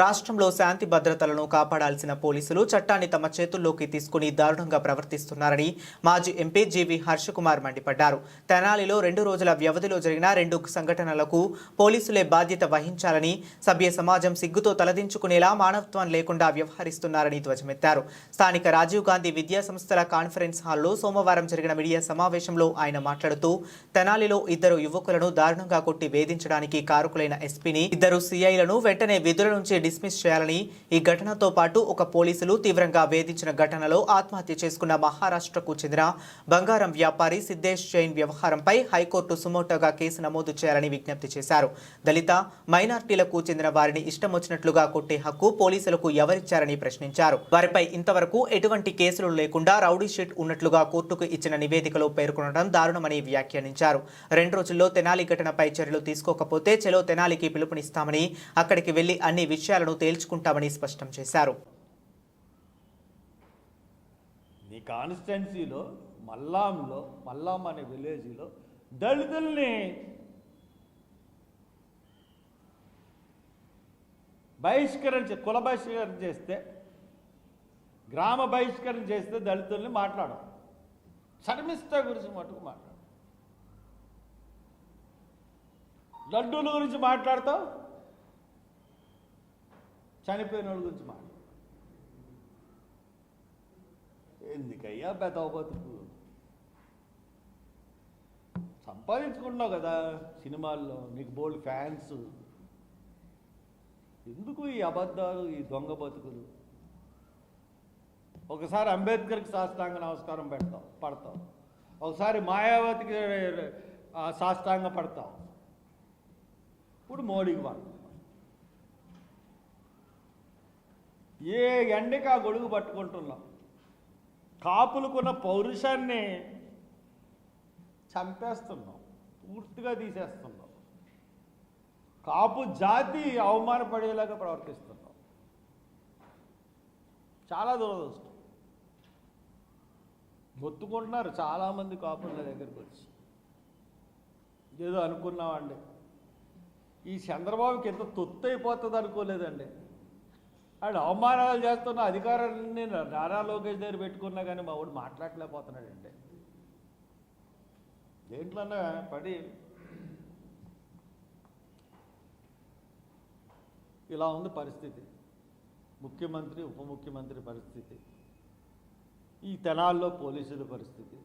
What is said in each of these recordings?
రాష్ట్రంలో శాంతి భద్రతలను కాపాడాల్సిన పోలీసులు చట్టాన్ని తమ చేతుల్లోకి తీసుకుని దారుణంగా ప్రవర్తిస్తున్నారని మాజీ ఎంపీ జీవి హర్షకుమార్ మండిపడ్డారు. తెనాలిలో రెండు రోజుల వ్యవధిలో జరిగిన రెండు సంఘటనలకు పోలీసులే బాధ్యత వహించాలని సభ్య సమాజం సిగ్గుతో తలదించుకునేలా మానవత్వం లేకుండా వ్యవహరిస్తున్నారని ధ్వజమెత్తారు. స్థానిక రాజీవ్ గాంధీ విద్యా సంస్థల కాన్ఫరెన్స్ హాల్లో సోమవారం జరిగిన మీడియా సమావేశంలో ఆయన మాట్లాడుతూ తెనాలిలో ఇద్దరు యువకులను దారుణంగా కొట్టి వేధించడానికి కారుకులైన ఎస్పీని ఇద్దరు సీఐలను వెంటనే విధుల నుంచి డిస్మిస్ చేయాలని ఈ ఘటనతో పాటు ఒక పోలీసులు తీవ్రంగా వేధించిన ఘటనలో ఆత్మహత్య చేసుకున్న మహారాష్ట్రకు చెందిన బంగారం వ్యాపారి సిద్దేశ్ జైన్ వ్యవహారంపై హైకోర్టు సుమోటోగా కేసు నమోదు చేయాలని విజ్ఞప్తి చేశారు. దళిత మైనార్టీలకు చెందిన వారిని ఇష్టం వచ్చినట్లుగా కొట్టే హక్కు పోలీసులకు ఎవరిచ్చారని ప్రశ్నించారు. వారిపై ఇంతవరకు ఎటువంటి కేసులు లేకుండా రౌడీ షీట్ ఉన్నట్లుగా కోర్టుకు ఇచ్చిన నివేదికలో పేర్కొనడం దారుణమని వ్యాఖ్యానించారు. రెండు రోజుల్లో తెనాలి ఘటనపై చర్యలు తీసుకోకపోతే చెలో తెనాలికి పిలుపునిస్తామని అక్కడికి వెళ్ళి అన్ని విషయాలను తేల్చుకుంటామని స్పష్టం చేశారు. నీ కాన్స్టిట్యున్సీలో మల్లాంలో మల్లాం అనే విలేజ్లో దళితుల్ని బహిష్కరణ కుల బహిష్కరణ చేస్తే గ్రామ బహిష్కరణ చేస్తే దళితుల్ని మాట్లాడం శర్మిష్ట గురించి మటుకు మాట్లాడు లడ్డూల గురించి మాట్లాడతావు? చనిపోయిన వాళ్ళ గురించి మాట ఎందుకయ్యా బెదవ బతుకు? సంపాదించుకుంటున్నావు కదా సినిమాల్లో నీకు బోల్డ్ ఫ్యాన్స్. ఎందుకు ఈ అబద్ధాలు ఈ దొంగ బతుకులు? ఒకసారి అంబేద్కర్కి సాష్టాంగ నమస్కారం పెడతావు పడతావు. ఒకసారి మాయావతికి సాష్టాంగ పడతావు. ఇప్పుడు మోడీకి పడతావు. ఏ ఎండకి ఆ గొడుగు పట్టుకుంటున్నాం కాపులకున్న పౌరుషాన్ని చంపేస్తున్నాం పూర్తిగా తీసేస్తున్నాం కాపు జాతి అవమానపడేలాగా ప్రవర్తిస్తున్నాం చాలా దురదృష్టం. మొత్తుకుంటున్నారు చాలామంది కాపుల దగ్గరికి వచ్చి. ఏదో అనుకున్నామండి. ఈ చంద్రబాబుకి ఎంత తొత్తు అయిపోతుంది అనుకోలేదండి అండ్ అవమానాలు చేస్తున్న అధికారాన్ని నారా లోకేష్ దగ్గర పెట్టుకున్నా కానీ మా వాడు మాట్లాడలేకపోతున్నాడండి. దేంట్లోనే పడి ఇలా ఉంది పరిస్థితి. ముఖ్యమంత్రి ఉప ముఖ్యమంత్రి పరిస్థితి. ఈ తెనాల్లో పోలీసుల పరిస్థితి.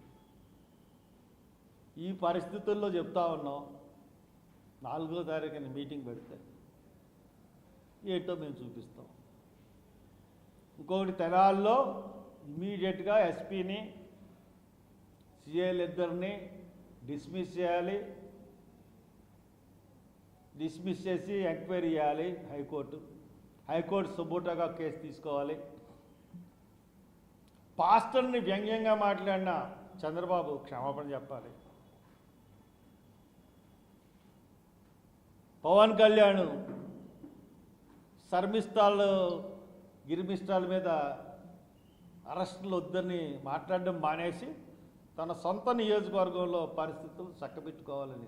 ఈ పరిస్థితుల్లో చెప్తా ఉన్నాం నాలుగో తారీఖున మీటింగ్ పెడితే ఏంటో మేము చూపిస్తాం. ఇంకొకటి తెనాల్లో ఇమీడియట్గా ఎస్పీని సిఐలు ఇద్దరిని డిస్మిస్ చేయాలి. డిస్మిస్ చేసి ఎంక్వైరీ చేయాలి హైకోర్టు. హైకోర్టు సుబూటగా కేసు తీసుకోవాలి. పాస్టర్ని వ్యంగ్యంగా మాట్లాడిన చంద్రబాబు క్షమాపణ చెప్పాలి. పవన్ కళ్యాణ్ శర్మిస్థాల్లో గిరిమిష్టాల మీద అరెస్టులు వద్దని మాట్లాడడం మానేసి తన సొంత నియోజకవర్గంలో పరిస్థితులు చక్కబెట్టుకోవాలని